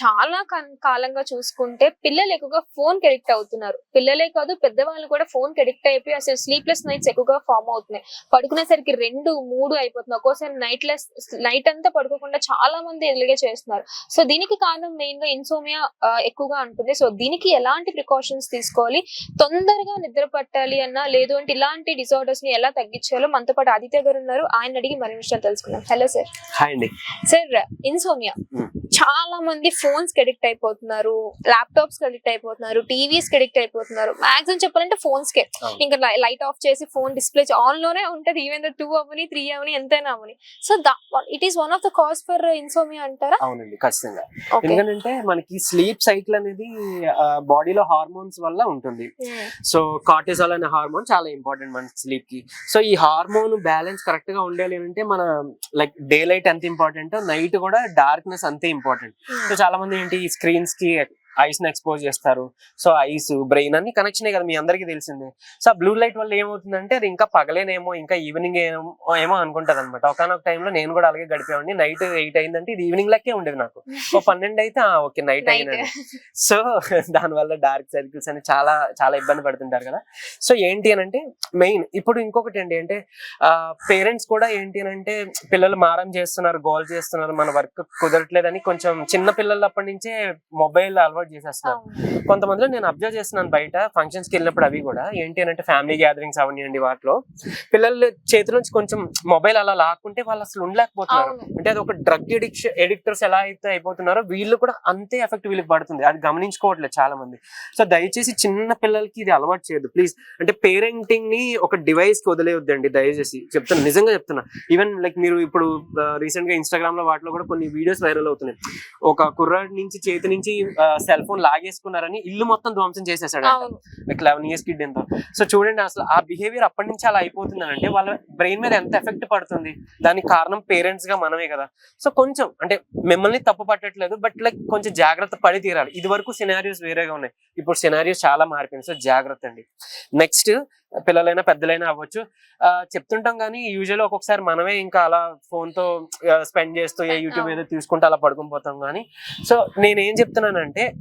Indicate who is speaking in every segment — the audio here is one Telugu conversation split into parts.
Speaker 1: చాలా కాలంగా చూసుకుంటే పిల్లలు ఎక్కువగా ఫోన్కి అడిక్ట్ అవుతున్నారు. పిల్లలే కాదు పెద్దవాళ్ళు కూడా ఫోన్కి అడిక్ట్ అయిపోయి అసలు స్లీప్లెస్ నైట్స్ ఎక్కువగా ఫామ్ అవుతున్నాయి. పడుకునేసరికి రెండు మూడు అయిపోతుంది ఒక్కోసారి నైట్ లెస్ నైట్ అంతా పడుకోకుండా చాలా మంది ఇలాగే చేస్తున్నారు. సో దీనికి కారణం మెయిన్గా ఇన్సోమియా ఎక్కువగా ఉంటుంది సో దీనికి ఎలాంటి ప్రికాషన్స్ తీసుకోవాలి? తొందరగా నిద్ర పట్టాలి అన్నా లేదు అంటే ఇలాంటి డిసార్డర్స్ని ఎలా తగ్గించాలో మనతో పాటు ఆదిత్య గారు ఉన్నారు. ఆయన అడిగి మరిన్ని విషయాలు తెలుసుకుందాం. Hello sir.
Speaker 2: హాయ్ అండి.
Speaker 1: Sir insomnia. చాలా మంది ఫోన్స్కి అడిక్ట్ అయిపోతున్నారు ల్యాప్టాప్స్కి అడిక్ట్ అయిపోతున్నారు టీవీస్కి అడిక్ట్ అయిపోతున్నారు. మాక్సిమం చెప్పాలంటే ఫోన్స్ కే. ఇంకా లైట్ ఆఫ్ చేసి ఫోన్ డిస్ప్లే ఆన్లోనే ఉంటది ఈవెన్ టూ అవని త్రీ అవని ఎంతైనా అవని. So it is one of the cause for insomnia అంటారా?
Speaker 2: అవునండి ఖచ్చితంగా. ఎందుకంటే మనకి స్లీప్ సైకిల్ అనేది బాడీలో హార్మోన్స్ వల్ల ఉంటుంది. సో కార్టిజాల్ అనే హార్మోన్ చాలా ఇంపార్టెంట్ మన స్లీప్కి. సో ఈ హార్మోన్ బ్యాలెన్స్ కరెక్ట్గా ఉండాలి అంటే మన లైక్ డే లైట్ ఎంత ఇంపార్టెంట్ నైట్ కూడా డార్క్నెస్ అంతే ఇంపార్టెంట్ సో చాలా మంది ఏంటి స్క్రీన్స్కి ఐస్ని ఎక్స్పోజ్ చేస్తారు. సో ఐస్ బ్రెయిన్ అన్ని కనెక్షన్ కదా మీ అందరికీ తెలిసిందే. సో బ్లూ లైట్ వల్ల ఏమవుతుందంటే అది ఇంకా పగలేనేమో ఇంకా ఈవినింగ్ ఏమో ఏమో అనుకుంటది అనమాట ఒకనొక టైంలో నేను కూడా అలాగే గడిపేవాడిని. నైట్ ఎయిట్ అయిందంటే ఇది ఈవినింగ్ లెక్కే ఉండేది నాకు. ఓ పన్నెండు అయితే ఓకే నైట్
Speaker 1: నైట్.
Speaker 2: అయిందండి సో దానివల్ల డార్క్ సర్కిల్స్ అని చాలా చాలా ఇబ్బంది పడుతుంటారు కదా. సో ఏంటి అని అంటే మెయిన్ ఇప్పుడు ఇంకొకటి ఏంటి అంటే పేరెంట్స్ కూడా ఏంటి అని అంటే పిల్లలు మారం చేస్తున్నారు గోల్ చేస్తున్నారు మన వర్క్ కుదరట్లేదని కొంచెం చిన్న పిల్లలప్పటి నుంచే మొబైల్ అలవాటు చేసేస్తున్నారు. కొంతమందిలో నేను అబ్జర్వ్ చేస్తున్నాను బయట ఫంక్షన్స్కి వెళ్ళినప్పుడు అవి కూడా. ఏంటి అని అంటే ఫ్యామిలీ గ్యాదరింగ్స్ అవనివ్వండి వాటిలో. పిల్లల చేతి నుంచి కొంచెం మొబైల్ అలా లాక్కుంటే వాళ్ళు అసలు ఉండలేకపోతున్నారు. అంటే అది ఒక డ్రగ్ ఎడిక్షన్ ఎడిక్టర్స్ ఎలా అయితే అయిపోతున్నారో వీళ్ళు కూడా అంతే ఎఫెక్ట్ వీళ్ళకి పడుతుంది. అది గమనించుకోవట్లేదు చాలా మంది సో దయచేసి చిన్న పిల్లలకి ఇది అలవాటు చేయదు ప్లీజ్ అంటే పేరెంటింగ్ని ఒక డివైస్కి వదిలేయొద్దండి దయచేసి. చెప్తున్నా నిజంగా చెప్తున్నా. ఈవెన్ లైక్ మీరు ఇప్పుడు రీసెంట్గా ఇన్స్టాగ్రామ్లో వాటిలో కూడా కొన్ని వీడియోస్ వైరల్ అవుతున్నాయి. ఒక కుర్రాడి నుంచి చేతి నుంచి సెల్ ఫోన్ లాగేసుకున్నారని ఇల్లు మొత్తం ధ్వంసం చేసేసాడు లైక్ లెవెన్ ఇయర్స్ కిడ్ ఎంత. సో చూడండి అసలు ఆ బిహేవియర్ అప్పటి నుంచి అలా అయిపోతుంది అంటే వాళ్ళ బ్రెయిన్ మీద ఎంత ఎఫెక్ట్ పడుతుంది? దానికి కారణం పేరెంట్స్గా మనమే కదా. సో కొంచెం అంటే మిమ్మల్ని తప్పు పట్టట్లేదు బట్ లైక్ కొంచెం జాగ్రత్త పడి తీరాలి. ఇది వరకు సినారియోస్ వేరేగా ఉన్నాయి. ఇప్పుడు సినారియోస్ చాలా మారిపోయింది సో జాగ్రత్త అండి. నెక్స్ట్ పిల్లలైనా పెద్దలైనా అవ్వచ్చు. ఆ, చెప్తుంటాం కానీ యూజువల్ ఒక్కొక్కసారి మనమే ఇంకా అలా ఫోన్తో స్పెండ్ చేస్తూ ఏ యూట్యూబ్ ఏదో తీసుకుంటూ అలా పడుకుని పోతాం కానీ. సో నేను ఏం చెప్తున్నానంటే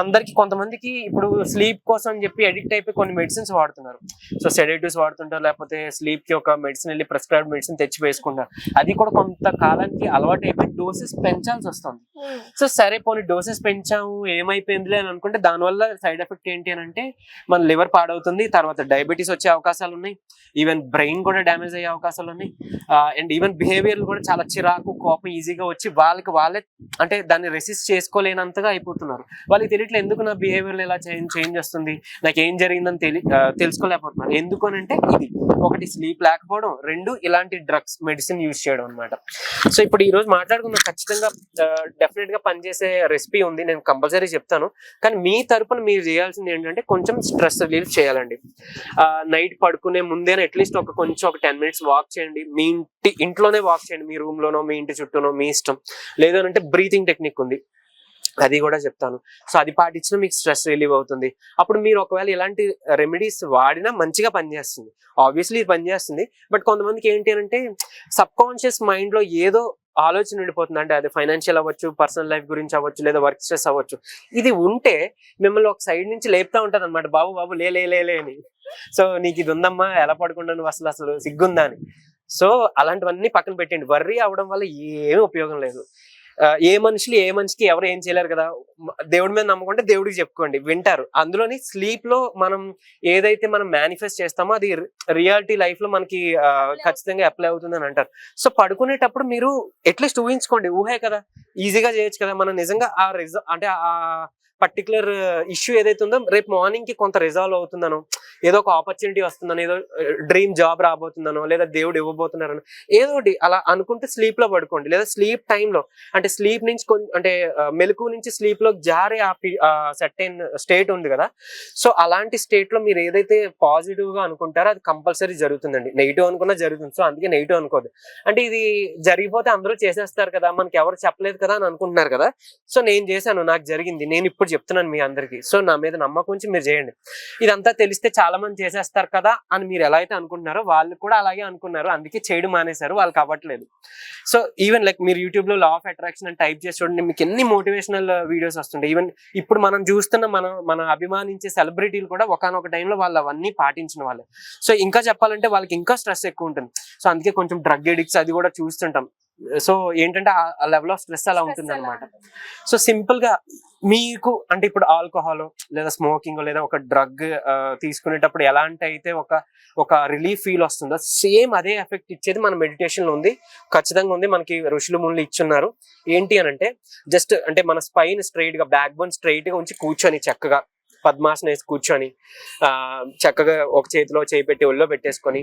Speaker 2: అందరికి కొంతమందికి ఇప్పుడు స్లీప్ కోసం అని చెప్పి అడిక్ట్ అయిపోయి కొన్ని మెడిసిన్స్ వాడుతున్నారు. సో సెడేటివ్స్ వాడుతుంటారు లేకపోతే స్లీప్కి ఒక మెడిసిన్ వెళ్ళి ప్రిస్క్రైబ్ మెడిసిన్ తెచ్చి వేసుకుంటారు. అది కూడా కొంత కాలానికి అలవాటు అయిపోయి డోసెస్ పెంచాల్సి వస్తుంది. సో సరే పోనీ డోసెస్ పెంచాము ఏమైపోయిందిలే అని అనుకుంటే దానివల్ల సైడ్ ఎఫెక్ట్ ఏంటి అని అంటే మన లివర్ పాడవుతుంది తర్వాత డయాబెటీస్ వచ్చే అవకాశాలు ఉన్నాయి ఈవెన్ బ్రెయిన్ కూడా డ్యామేజ్ అయ్యే అవకాశాలు ఉన్నాయి. అండ్ ఈవెన్ బిహేవియర్ కూడా చాలా చిరాకు కోపం ఈజీగా వచ్చి వాళ్ళకి వాళ్ళే అంటే దాన్ని రెసిస్ట్ చేసుకోలేనంతగా అయిపోతున్నారు. వాళ్ళకి తెలియట్లేదు ఎందుకు నా బిహేవియర్ ఇలా చేంజ్ చేంజ్ వస్తుంది నాకు ఏం జరిగిందని తెలి తెలుసుకోలేకపోతున్నాను ఎందుకు అని అంటే ఇది ఒకటి స్లీప్ లేకపోవడం రెండు ఇలాంటి డ్రగ్స్ మెడిసిన్ యూజ్ చేయడం అనమాట సో ఇప్పుడు ఈ రోజు మాట్లాడుకుందాం. ఖచ్చితంగా డెఫినెట్గా పనిచేసే రెసిపీ ఉంది. నేను కంపల్సరీ చెప్తాను. కానీ మీ తరపున మీరు చేయాల్సింది ఏంటంటే కొంచెం స్ట్రెస్ రిలీఫ్ చేయాలండి. నైట్ పడుకునే ముందే అట్లీస్ట్ ఒక కొంచెం ఒక టెన్ మినిట్స్ వాక్ చేయండి. మీ ఇంటి ఇంట్లోనే వాక్ చేయండి. మీ రూమ్ లోనో మీ ఇంటి చుట్టూనో మీ ఇష్టం. లేదంటే బ్రీతింగ్ టెక్నిక్ ఉంది. అది కూడా చెప్తాను. సో అది పాటించినా మీకు స్ట్రెస్ రిలీవ్ అవుతుంది. అప్పుడు మీరు ఒకవేళ ఇలాంటి రెమెడీస్ వాడినా మంచిగా పనిచేస్తుంది. ఆబ్వియస్లీ ఇది పనిచేస్తుంది. బట్ కొంతమందికి ఏంటి అంటే సబ్ కాన్షియస్ మైండ్లో ఏదో ఆలోచన ఉండిపోతుంది. అంటే అది ఫైనాన్షియల్ అవ్వచ్చు పర్సనల్ లైఫ్ గురించి అవ్వచ్చు లేదా వర్క్ స్ట్రెస్ అవ్వచ్చు. ఇది ఉంటే మిమ్మల్ని ఒక సైడ్ నుంచి లేపుతా ఉంటుంది అనమాట బాబు బాబు లే లే అని. సో నీకు ఇది ఉందమ్మా ఎలా పడుకుంటా నువ్వు అసలు అసలు సిగ్గుందా? అని. సో అలాంటివన్నీ పక్కన పెట్టండి వర్రీ అవడం వల్ల ఏమీ ఉపయోగం లేదు. ఏ మనుషులు ఏ మనిషికి ఎవరు ఏం చేయలేరు కదా. దేవుడి మీద నమ్మకుంటే దేవుడికి చెప్పుకోండి. వింటారు. అందులోని స్లీప్లో మనం ఏదైతే మనం మేనిఫెస్ట్ చేస్తామో అది రియాలిటీ లైఫ్లో మనకి ఖచ్చితంగా అప్లై అవుతుంది అని అంటారు. సో పడుకునేటప్పుడు మీరు అట్లీస్ట్ ఊహించుకోండి. ఊహే కదా. ఈజీగా చేయొచ్చు కదా. మనం నిజంగా ఆ రిజ అంటే ఆ పర్టికులర్ ఇష్యూ ఏదైతే ఉందో రేపు మార్నింగ్కి కొంత రిజాల్వ్ అవుతుందనో ఏదో ఒక ఆపర్చునిటీ వస్తుందనో ఏదో డ్రీమ్ జాబ్ రాబోతుందనో లేదా దేవుడు ఇవ్వబోతున్నారనో ఏదో ఒకటి అలా అనుకుంటే స్లీప్లో పడుకోండి. లేదా స్లీప్ టైంలో అంటే స్లీప్ నుంచి అంటే మెలకు నుంచి స్లీప్లో జారే ఆ సెట్ అయిన స్టేట్ ఉంది కదా. సో అలాంటి స్టేట్లో మీరు ఏదైతే పాజిటివ్గా అనుకుంటారో అది కంపల్సరీ జరుగుతుందండి. నెగిటివ్ అనుకున్నా జరుగుతుంది. సో అందుకే నెగిటివ్ అనుకోదు అంటే ఇది జరిగిపోతే అందరూ చేసేస్తారు కదా మనకి ఎవరు చెప్పలేదు కదా అని అనుకుంటున్నారు కదా. సో నేను చేశాను నాకు జరిగింది నేను ఇప్పుడు చెప్తున్నాను మీ అందరికి. సో నా మీద నమ్మకం ఉంచి మీరు చేయండి. ఇదంతా తెలిస్తే చాలా మంది చేసేస్తారు కదా అని మీరు ఎలా అయితే అనుకుంటున్నారో వాళ్ళు కూడా అలాగే అనుకున్నారు. అందుకే చేయడం మానేశారు. వాళ్ళకి అవ్వట్లేదు సో ఈవెన్ లైక్ మీరు యూట్యూబ్లో లా ఆఫ్ అట్రాక్షన్ అని టైప్ చేసి చూడండి మీకు ఎన్ని మోటివేషనల్ వీడియోస్ వస్తుంటాయి. ఈవెన్ ఇప్పుడు మనం చూస్తున్న మనం మనం అభిమానించే సెలబ్రిటీలు కూడా ఒకనొక టైంలో వాళ్ళు అవన్నీ పాటించిన వాళ్ళు. సో ఇంకా చెప్పాలంటే వాళ్ళకి ఇంకా స్ట్రెస్ ఎక్కువ ఉంటుంది. సో అందుకే కొంచెం డ్రగ్ ఎడిక్ట్స్ అది కూడా చూస్తుంటాం. సో ఏంటంటే ఆ లెవెల్ ఆఫ్ స్ట్రెస్ అలా ఉంటుంది. అనమాట సో సింపుల్గా మీకు అంటే ఇప్పుడు ఆల్కహాల్ లేదా స్మోకింగ్ లేదా ఒక డ్రగ్ తీసుకునేటప్పుడు ఎలాంటి అయితే ఒక ఒక రిలీఫ్ ఫీల్ వస్తుందో సేమ్ అదే ఎఫెక్ట్ ఇచ్చేది మన మెడిటేషన్లో ఉంది. ఖచ్చితంగా ఉంది. మనకి ఋషులు ముళ్ళు ఇచ్చున్నారు. ఏంటి అని అంటే జస్ట్ అంటే మన స్పైన్ స్ట్రైట్గా బ్యాక్ బోన్ స్ట్రైట్గా ఉంచి కూర్చొని చక్కగా పద్మాసన వేసి కూర్చొని ఆ చక్కగా ఒక చేతిలో చేయి పెట్టి ఒళ్ళో పెట్టేసుకొని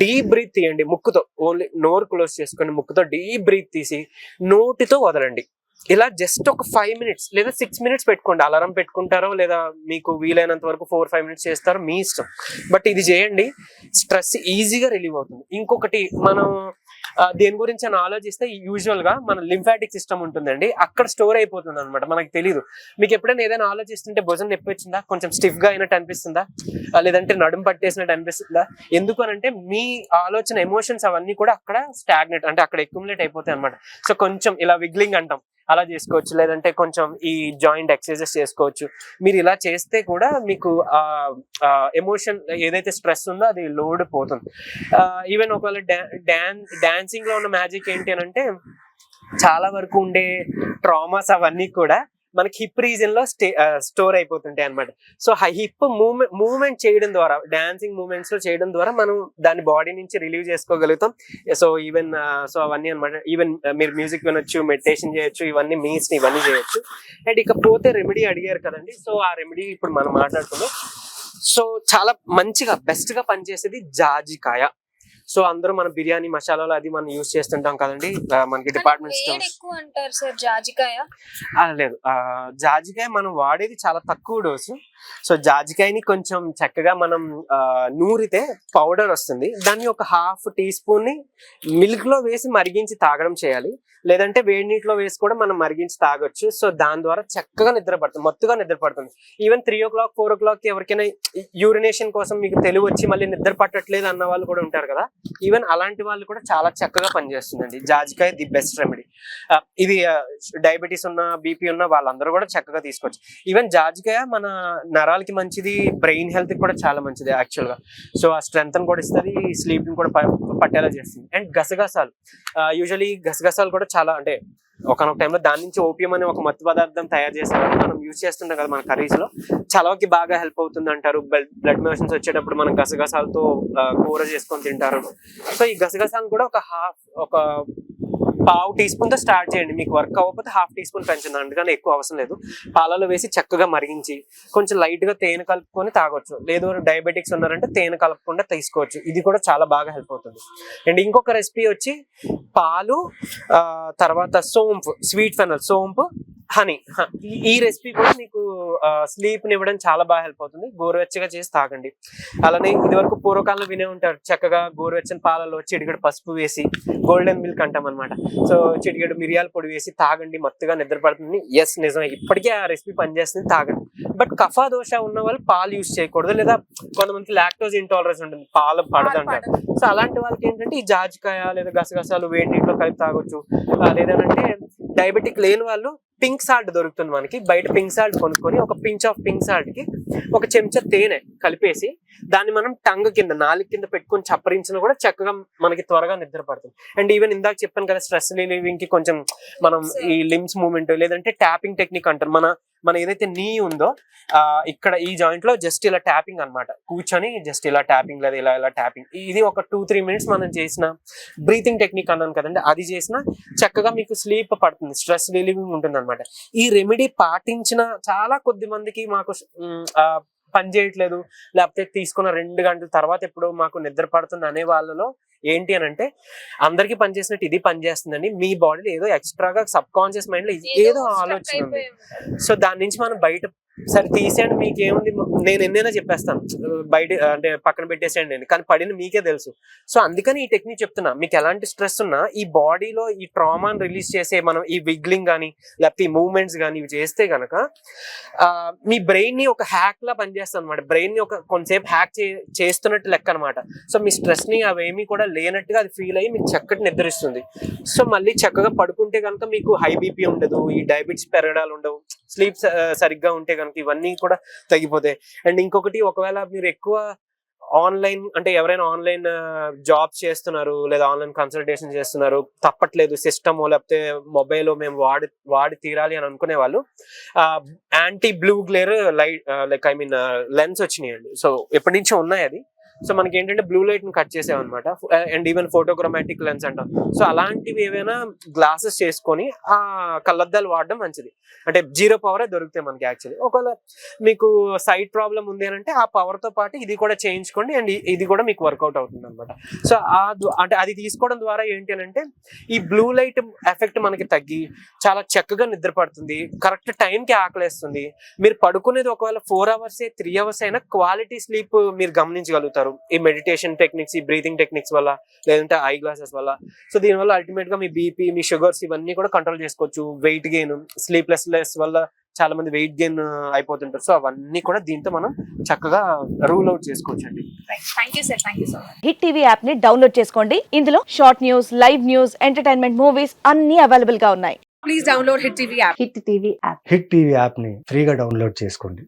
Speaker 2: డీప్ బ్రీత్ తీయండి ముక్కుతో ఓన్లీ నోరు క్లోజ్ చేసుకొని ముక్కుతో డీప్ బ్రీత్ తీసి నోటితో వదలండి. ఇలా జస్ట్ ఒక ఫైవ్ మినిట్స్ లేదా సిక్స్ మినిట్స్ పెట్టుకోండి. అలారం పెట్టుకుంటారో లేదా మీకు వీలైనంత వరకు ఫోర్ ఫైవ్ మినిట్స్ చేస్తారో మీ ఇష్టం. బట్ ఇది చేయండి స్ట్రెస్ ఈజీగా రిలీవ్ అవుతుంది. ఇంకొకటి మనం దేని గురించి అని ఆలోచిస్తే యూజువల్గా మన లింఫాటిక్ సిస్టమ్ ఉంటుందండి. అక్కడ స్టోర్ అయిపోతుంది అనమాట మనకి తెలియదు మీకు ఎప్పుడైనా ఏదైనా ఆలోచిస్తుంటే భుజం నొప్పి వచ్చిందా? కొంచెం స్టిఫ్గా అయినట్టు అనిపిస్తుందా? లేదంటే నడుము పట్టేసినట్టు అనిపిస్తుందా? ఎందుకు అంటే మీ ఆలోచన ఎమోషన్స్ అవన్నీ కూడా అక్కడ స్టాగ్నెట్ అంటే అక్కడ ఎక్యుములేట్ అయిపోతాయి అనమాట సో కొంచెం ఇలా విగ్లింగ్ అంటాం. అలా చేసుకోవచ్చు లేదంటే కొంచెం ఈ జాయింట్ ఎక్సర్సైజెస్ చేసుకోవచ్చు. మీరు ఇలా చేస్తే కూడా మీకు ఎమోషన్ ఏదైతే స్ట్రెస్ ఉందో అది లోడ్ పోతుంది. ఈవెన్ ఒకవేళ డాన్ డాన్సింగ్లో ఉన్న మ్యాజిక్ ఏంటి అని అంటే చాలా వరకు ఉండే ట్రామాస్ అవన్నీ కూడా మనకి హిప్ రీజన్లో స్టే స్టోర్ అయిపోతుంటాయి అనమాట సో హిప్ మూవ్మెంట్ మూవ్మెంట్ చేయడం ద్వారా డాన్సింగ్ మూవ్మెంట్స్లో చేయడం ద్వారా మనం దాని బాడీ నుంచి రిలీవ్ చేసుకోగలుగుతాం. సో ఈవెన్ సో అవన్నీ అనమాట ఈవెన్ మీరు మ్యూజిక్ వినొచ్చు మెడిటేషన్ చేయొచ్చు ఇవన్నీ మీన్స్ ఇవన్నీ చేయొచ్చు. అండ్ ఇకపోతే రెమెడీ అడిగారు కదండి. సో ఆ రెమెడీ ఇప్పుడు మనం మాట్లాడుకుందాం. సో చాలా మంచిగా బెస్ట్గా పనిచేసేది జాజికాయ. సో అందరూ మన బిర్యానీ మసాలాలు అది మనం యూస్ చేస్తుంటాం కదండి. మనకి డిపార్ట్మెంట్
Speaker 1: వేడి
Speaker 2: స్టోర్స్.
Speaker 1: ఎక్కువ అంటారు సార్ జాజికాయ?
Speaker 2: లేదు. ఆ, జాజికాయ మనం వాడేది చాలా తక్కువ డోసు. సో జాజికాయని కొంచెం చక్కగా మనం నూరితే పౌడర్ వస్తుంది. దాన్ని ఒక హాఫ్ టీ స్పూన్ని మిల్క్లో వేసి మరిగించి తాగడం చేయాలి. లేదంటే వేడి నీటిలో వేసి కూడా మనం మరిగించి తాగొచ్చు. సో దాని ద్వారా చక్కగా నిద్ర పడుతుంది. మత్తుగా నిద్ర పడుతుంది. Even three o'clock four o'clock ఎవరికైనా యూరినేషన్ కోసం మీకు తెలివి వచ్చి మళ్ళీ నిద్ర పట్టట్లేదు అన్న వాళ్ళు కూడా ఉంటారు కదా. ఈవెన్ అలాంటి వాళ్ళు కూడా చాలా చక్కగా పనిచేస్తుందండి. జాజికాయ ది బెస్ట్ రెమెడీ. ఇది డయాబెటీస్ ఉన్న బీపీ ఉన్న వాళ్ళందరూ కూడా చక్కగా తీసుకోవచ్చు. ఈవెన్ జాజికాయ మన నరాలకి మంచిది బ్రెయిన్ హెల్త్ కూడా చాలా మంచిది యాక్చువల్గా సో ఆ స్ట్రెంత్ కూడా ఇస్తుంది స్లీప్ కూడా ప- పట్టేలా చేస్తుంది. అండ్ గసగసాలు. యూజువలీ గసగసాలు కూడా చాలా అంటే ఒకనొక టైంలో దాని నుంచి ఓపియం అనే ఒక మత్తు పదార్థం తయారు చేస్తారు మనం యూజ్ చేస్తుంటాం కదా మన కర్రీస్లో. చలవకి బాగా హెల్ప్ అవుతుంది అంటారు. బ్లడ్ మోషన్స్ వచ్చేటప్పుడు మనం గసగసాలతో కూర చేసుకొని తింటారు. సో ఈ గసగసాలను కూడా ఒక హాఫ్ ఒక పావు టీ స్పూన్తో స్టార్ట్ చేయండి. మీకు వర్క్ అవ్వకపోతే హాఫ్ టీ స్పూన్ పెంచండి అందుకని ఎక్కువ అవసరం లేదు. పాలలో వేసి చక్కగా మరిగించి కొంచెం లైట్గా తేనె కలుపుకొని తాగొచ్చు. లేదు డయాబెటిక్స్ ఉన్నారంటే తేనె కలపకుండా తీసుకోవచ్చు. ఇది కూడా చాలా బాగా హెల్ప్ అవుతుంది. అండ్ ఇంకొక రెసిపీ వచ్చి పాలు తర్వాత సోంపు స్వీట్ ఫెనల్ సోంపు హనీ ఈ రెసిపీ కూడా మీకు స్లీప్ ఇవ్వడం చాలా బాగా హెల్ప్ అవుతుంది. గోరువెచ్చగా చేసి తాగండి. అలానే ఇది వరకు పూర్వకాలంలో వినే ఉంటారు చక్కగా గోరువెచ్చని పాలలో చిటికెడు పసుపు వేసి గోల్డెన్ మిల్క్ అంటాం అనమాట సో చిటికెడు మిరియాల పొడి వేసి తాగండి మత్తుగా నిద్ర పడుతుంది. ఎస్ నిజమే. ఇప్పటికే ఆ రెసిపీ పనిచేస్తుంది తాగండి. బట్ కఫా దోష ఉన్న వాళ్ళు పాలు యూస్ చేయకూడదు లేదా కొంతమందికి లాక్టోజ్ ఇంటాలరెన్స్ ఉంటుంది పాలు పడదు అంటారు. సో అలాంటి వాళ్ళకి ఏంటంటే ఈ జాజికాయ లేదా గసగసాలు వేడి నీటిలో కలిపి తాగొచ్చు. లేదంటే డయాబెటిక్ లేని వాళ్ళు పింక్ సాల్ట్ దొరుకుతుంది మనకి. బయట పింక్ సాల్ట్ కొనుక్కొని ఒక పించ్ ఆఫ్ పింక్ సాల్ట్కి ఒక చెంచా తేనె కలిపేసి దాన్ని మనం టంగ్ కింద నాలుగు కింద పెట్టుకొని చప్పరించిన కూడా చక్కగా మనకి త్వరగా నిద్ర పడుతుంది. అండ్ ఈవెన్ ఇందాక చెప్పాను కదా స్ట్రెస్ రిలీవింగ్కి కొంచెం మనం ఈ లిమ్స్ మూమెంట్ లేదంటే ట్యాపింగ్ టెక్నిక్ అంటారు. మన మన ఏదైతే నీ ఉందో ఇక్కడ ఈ జాయింట్లో జస్ట్ ఇలా ట్యాపింగ్ అన్నమాట. కూర్చొని జస్ట్ ఇలా ట్యాపింగ్ లేదా ఇలా ఇలా ట్యాపింగ్ ఇది ఒక టూ త్రీ మినిట్స్ మనం చేసిన బ్రీతింగ్ టెక్నిక్ అన్నాను కదండి. అది చేసిన చక్కగా మీకు స్లీప్ పడుతుంది. స్ట్రెస్ రిలీవింగ్ ఉంటుంది అనమాట ఈ రెమెడీ పాటించిన చాలా కొద్ది మందికి మాకు పని చేయట్లేదు. లేకపోతే తీసుకున్న రెండు గంటల తర్వాత ఎప్పుడు మాకు నిద్ర పడుతుంది అనే వాళ్ళలో ఏంటి అని అంటే అందరికి పనిచేసినట్టు ఇది పనిచేస్తుందండి మీ బాడీలో ఏదో ఎక్స్ట్రాగా సబ్ కాన్షియస్ మైండ్లో ఏదో ఆలోచన ఉంది. సో దాని నుంచి మనం బయట సరే తీసేయండి మీకు ఏముంది నేను ఎన్నైనా చెప్పేస్తాను. బయట అంటే పక్కన పెట్టేసేయండి అని కానీ పడిన మీకే తెలుసు. సో అందుకని ఈ టెక్నిక్ చెప్తున్నా. మీకు ఎలాంటి స్ట్రెస్ ఉన్నా ఈ బాడీలో ఈ ట్రామాని రిలీజ్ చేసే మనం ఈ విగ్లింగ్ కానీ లేకపోతే ఈ మూవ్మెంట్స్ కానీ ఇవి చేస్తే గనక ఆ, మీ బ్రెయిన్ని ఒక హ్యాక్ లా పనిచేస్తుంది అనమాట బ్రెయిన్ని ఒక కొంతసేపు హ్యాక్ చేస్తున్నట్టు లెక్క అనమాట సో మీ స్ట్రెస్ని అవేమీ కూడా లేనట్టుగా అది ఫీల్ అయ్యి మీకు చక్కటి నిద్రిస్తుంది. సో మళ్ళీ చక్కగా పడుకుంటే కనుక మీకు హై బీపీ ఉండదు ఈ డయాబెటీస్ పెరగడాలు ఉండవు. స్లీప్ సరిగ్గా ఉంటే కనుక ఇవన్నీ కూడా తగ్గిపోతాయి. అండ్ ఇంకొకటి ఒకవేళ మీరు ఎక్కువ ఆన్లైన్ అంటే ఎవరైనా ఆన్లైన్ జాబ్ చేస్తున్నారు లేదా ఆన్లైన్ కన్సల్టేషన్ చేస్తున్నారు తప్పట్లేదు సిస్టమ్ లేకపోతే మొబైల్ మేము వాడి వాడి తీరాలి అని అనుకునే వాళ్ళు anti blue glare light like I mean lens వచ్చినాయండి. సో ఎప్పటి నుంచో ఉన్నాయి అది. సో మనకి ఏంటంటే బ్లూ లైట్ని కట్ చేసామన్నమాట. అండ్ ఈవెన్ ఫోటోగ్రమాటిక్ లెన్స్ అంటాం. సో అలాంటివి ఏవైనా గ్లాసెస్ చేసుకొని ఆ కళ్ళద్దాలు వాడడం మంచిది. అంటే జీరో పవరే దొరుకుతాయి మనకి యాక్చువల్లీ ఒకవేళ మీకు సైట్ ప్రాబ్లం ఉంది అని అంటే ఆ పవర్తో పాటు ఇది కూడా చేయించుకోండి అండ్ ఇది కూడా మీకు వర్కౌట్ అవుతుంది అనమాట సో ఆ అంటే అది తీసుకోవడం ద్వారా ఏంటి అని అంటే ఈ బ్లూ లైట్ ఎఫెక్ట్ మనకి తగ్గి చాలా చక్కగా నిద్ర పడుతుంది. కరెక్ట్ టైంకి ఆకలేస్తుంది. మీరు పడుకునేది ఒకవేళ ఫోర్ అవర్స్ త్రీ అవర్స్ అయినా క్వాలిటీ స్లీప్ మీరు గమనించగలుగుతారు. ఈ మెడిటేషన్ టెక్నిక్స్ ఈ బ్రీతింగ్ టెక్నిక్స్ వల్ల లేదంటే ఐ గ్లాసెస్ వల్ల. సో దీనివల్ల అల్టిమేట్గా మీ బీపీ మీ షుగర్స్ ఇవన్నీ కూడా కంట్రోల్ చేసుకోవచ్చు. వెయిట్ గెయిన్ స్లీప్లెస్ లెస్ వల్ల చాలా మంది వెయిట్ గెయిన్ అయిపోతుంటారు. సో అవన్నీ కూడా దీంతో మనం చక్కగా రూల్ అవుట్ చేసుకోవచ్చు అండి
Speaker 3: హిట్ టీవీ యాప్ని డౌన్లోడ్ చేసుకోండి. ఇందులో short news live news entertainment movies అన్ని అవైలబుల్గా ఉన్నాయి.
Speaker 4: Please download Hit TV app.
Speaker 3: Hit TV app
Speaker 5: Hit TV యాప్ని ఫ్రీగా డౌన్లోడ్ చేసుకోండి.